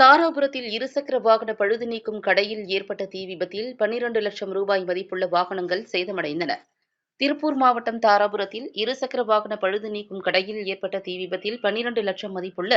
தாராபுரத்தில் இருசக்கர வாகன பழுது நீக்கும் கடையில் ஏற்பட்ட தீ விபத்தில் பன்னிரண்டு லட்சம் ரூபாய் மதிப்புள்ள வாகனங்கள் சேதமடைந்தன. திருப்பூர் மாவட்டம் தாராபுரத்தில் இருசக்கர வாகன பழுது நீக்கும் கடையில் ஏற்பட்ட தீ விபத்தில் பன்னிரண்டு லட்சம் மதிப்புள்ள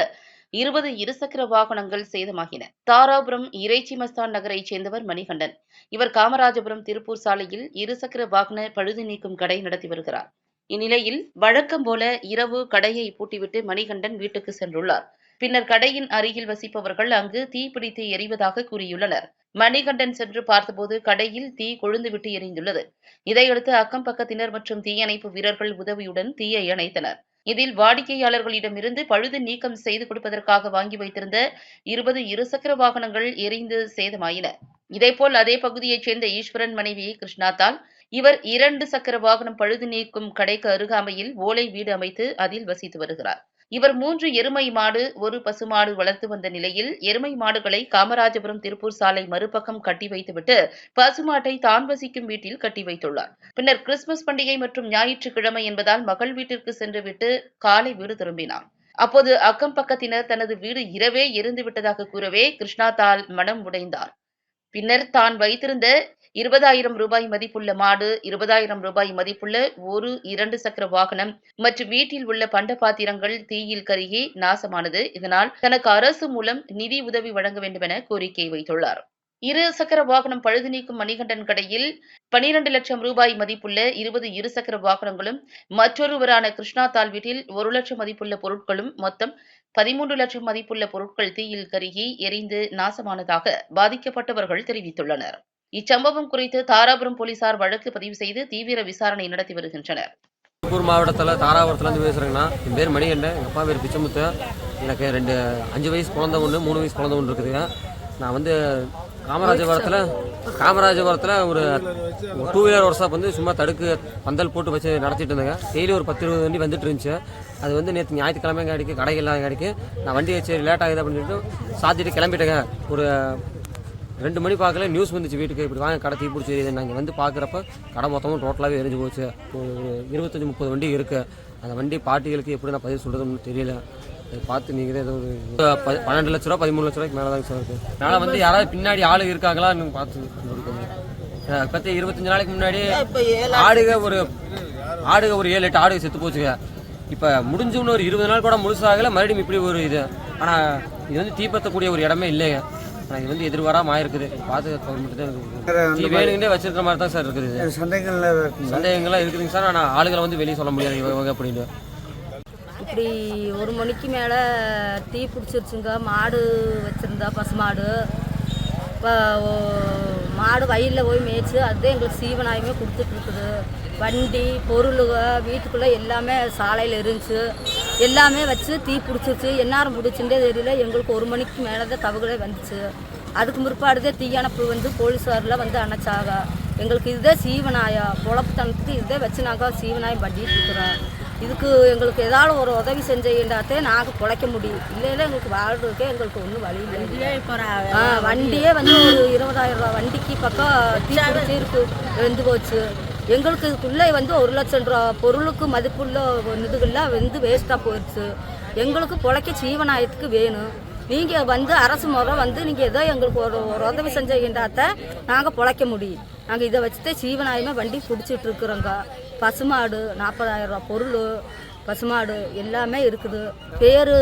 இருபது இருசக்கர வாகனங்கள் சேதமாகின. தாராபுரம் இறைச்சி மஸ்தான் நகரைச் சேர்ந்தவர் மணிகண்டன். இவர் காமராஜபுரம் திருப்பூர் சாலையில் இருசக்கர வாகன பழுது நீக்கும் கடை நடத்தி வருகிறார். இந்நிலையில் வழக்கம் போல இரவு கடையை பூட்டிவிட்டு மணிகண்டன் வீட்டுக்கு சென்றுள்ளார். பின்னர் கடையின் அருகில் வசிப்பவர்கள் அங்கு தீ பிடித்து எரிவதாக கூறியுள்ளனர். மணிகண்டன் சென்று பார்த்தபோது கடையில் தீ கொழுந்துவிட்டு எரிந்துள்ளது. இதையடுத்து அக்கம் பக்கத்தினர் மற்றும் தீயணைப்பு வீரர்கள் உதவியுடன் தீயை அணைத்தனர். இதில் வாடிக்கையாளர்களிடமிருந்து பழுது நீக்கம் செய்து கொடுப்பதற்காக வாங்கி வைத்திருந்த இருபது இருசக்கர வாகனங்கள் எரிந்து சேதமாயின. இதேபோல் அதே பகுதியைச் சேர்ந்த ஈஸ்வரன் மனைவி கிருஷ்ணாத்தால் இவர் இரண்டு சக்கர வாகனம் பழுது நீக்கும் கடைக்கு அருகாமையில் ஓலை வீடு அமைத்து அதில் வசித்து வருகிறார். இவர் மூன்று எருமை மாடு ஒரு பசுமாடு வளர்த்து வந்த நிலையில் எருமை மாடுகளை காமராஜபுரம் திருப்பூர் சாலை மறுபக்கம் கட்டி வைத்துவிட்டு பசுமாட்டை தான் வசிக்கும் வீட்டில் கட்டி வைத்துள்ளார். பின்னர் கிறிஸ்துமஸ் பண்டிகை மற்றும் ஞாயிற்றுக்கிழமை என்பதால் மகள் வீட்டிற்கு சென்றுவிட்டு காலை வீடு திரும்பினார். அப்போது அக்கம் பக்கத்தினர் தனது வீடு இரவே எரிந்து விட்டதாக கூறவே கிருஷ்ணா தால் மனம் உடைந்தார். பின்னர் தான் வைத்திருந்த இருபதாயிரம் ரூபாய் மதிப்புள்ள மாடு இருபதாயிரம் ரூபாய் மதிப்புள்ள ஒரு இரண்டு சக்கர வாகனம் மற்றும் வீட்டில் உள்ள பண்ட பாத்திரங்கள் தீயில் கருகி நாசமானது. இதனால் தனக்கு அரசு மூலம் நிதி உதவி வழங்க வேண்டும் என கோரிக்கை வைத்துள்ளார். இரு சக்கர வாகனம் பழுது நீக்கும் மணிகண்டன் கடையில் பனிரெண்டு லட்சம் ரூபாய் மதிப்புள்ள இருபது இருசக்கர வாகனங்களும் மற்றொருவரான கிருஷ்ணா தால் வீட்டில் ஒரு லட்சம் மதிப்புள்ள பொருட்களும் மொத்தம் பதிமூன்று லட்சம் மதிப்புள்ள பொருட்கள் தீயில் கருகி எரிந்து நாசமானதாக பாதிக்கப்பட்டவர்கள் தெரிவித்துள்ளனர். இச்சம்பவம் குறித்து தாராபுரம் போலீசார் வழக்கு பதிவு செய்து தீவிர விசாரணை நடத்தி வருகின்றனர். திருப்பூர் மாவட்டத்தில் தாராபுரத்துலேருந்து பேசுகிறேங்கண்ணா என் பேர் மணிகண்டன் எங்கள் அப்பா பேர் பிச்சமுத்து. எனக்கு ரெண்டு அஞ்சு வயசு குழந்த ஒன்று மூணு வயசு குழந்த ஒன்று இருக்குதுங்க நான் வந்து காமராஜபுரத்தில் காமராஜபுரத்தில் ஒரு டூ வீலர் ஒர்க்ஷாப் வந்து சும்மா தடுக்கு பந்தல் போட்டு வச்சு நடத்திட்டு இருந்தேங்க. டெய்லி ஒரு பத்து இருபது வண்டி வந்துட்டு இருந்துச்சு. அது வந்து நேற்று ஞாயிற்றுக்கிழமை கிடைக்கு கடை இல்லாத கிடைக்கு நான் வண்டி வச்சு லேட் ஆகுது அப்படின்னு சொல்லிட்டு சாத்திட்டு கிளம்பிட்டேங்க. ஒரு ரெண்டு மணி பார்க்கல நியூஸ் வந்துச்சு வீட்டுக்கு. இப்படி வாங்க கடை தீ பிடிச்சி நாங்கள் வந்து பார்க்குறப்ப கடை மொத்தமும் டோட்டலாகவே எரிஞ்சு போச்சு. இருபத்தஞ்சி முப்பது வண்டி இருக்குது அந்த வண்டி பாட்டிகளுக்கு எப்படி நான் பதில் சொல்கிறதுன்னு தெரியல. பார்த்து நீங்கள் ஏதோ ஒரு பன்னெண்டு லட்ச ரூபா பதிமூணு லட்ச ரூபாய்க்கு மேலே தான் சார் இருக்குது அதனால் வந்து யாராவது பின்னாடி ஆளு இருக்காங்களா நீங்கள் பார்த்து. பத்து இருபத்தஞ்சு நாளைக்கு முன்னாடி ஆடுக ஒரு ஆடுக ஒரு ஏழு எட்டு ஆடுக செத்து போச்சுங்க. இப்போ முடிஞ்ச இன்னும் ஒரு இருபது நாள் கூட முழுசாகல மறுபடியும் இப்படி ஒரு இது. ஆனால் இது வந்து தீப்பற்றக்கூடிய ஒரு இடமே இல்லைங்க. ஆனால் இது வந்து எதிர்வாராம ஆயிருக்குது. பார்த்து கவர்மெண்ட் தான் இருக்குது. வேணுங்கன்னே வச்சிருக்கிற மாதிரி தான் சார் இருக்குது. சந்தைகள்ல இருக்குங்க சந்தேகங்கள்லாம் இருக்குதுங்க சார். ஆனால் ஆளுகளை வந்து வெளியே சொல்ல முடியாது. இவங்க அப்படின்னு இப்படி ஒரு மணிக்கு மேலே தீ பிடிச்சிருச்சுங்க மாடு வச்சுருந்தா பசுமாடு. இப்போ மாடு வயலில் போய் மேய்ச்சி அதுதான் எங்களுக்கு சீவனாயுமே கொடுத்துட்டு இருக்குது. வண்டி பொருளுக வீட்டுக்குள்ளே எல்லாமே சாலையில் இருந்துச்சு. எல்லாமே வச்சு தீ பிடிச்சிருச்சு. எந்நேரம் பிடிச்சுட்டே தெரியல. எங்களுக்கு ஒரு மணிக்கு மேலே தான் தவுகளே வந்துச்சு. அதுக்கு முற்பாடுதே தீயணைப்பு வந்து போலீஸாரில் வந்து அணைச்சாக எங்களுக்கு இதுதான் சீவனாயா பொழப்புத்தனத்துக்கு இதே வச்சு நாங்கள் சீவனாயம் பண்ணிட்டு இருக்கிறோம் இதுக்கு எங்களுக்கு ஏதாவது ஒரு உதவி செஞ்சீங்கன்னாத்தே நாங்கள் பிழைக்க முடியும். இல்லைன்னா எங்களுக்கு வாழ்றதுக்கே எங்களுக்கு ஒன்றும் வழி இல்லை. ஆ, வண்டியே வந்து ஒரு இருபதாயிரம் ரூபா வண்டிக்கு பக்கம் தீ பிடிச்சி இருக்கு வெந்து போச்சு. எங்களுக்கு இதுக்குள்ளே வந்து ஒரு லட்சம் ரூபா பொருளுக்கு மதிப்புள்ள இதுகள்லாம் வந்து வேஸ்ட்டாக போயிடுச்சு. எங்களுக்கு பிழைக்க ஜீவனாயத்துக்கு வேணும். நீங்கள் வந்து அரசு முறை வந்து நீங்கள் ஏதோ எங்களுக்கு ஒரு ஒரு உதவி செஞ்சீங்கன்னாத்த நாங்கள் பிழைக்க முடியும். நாங்கள் இதை வச்சுதான் சீவனாயமாக வண்டி பிடிச்சிட்டு இருக்கிறோங்க. பசுமாடு நாற்பதாயிரம் ரூபா பொருள் பசுமாடு எல்லாமே இருக்குது. பேர்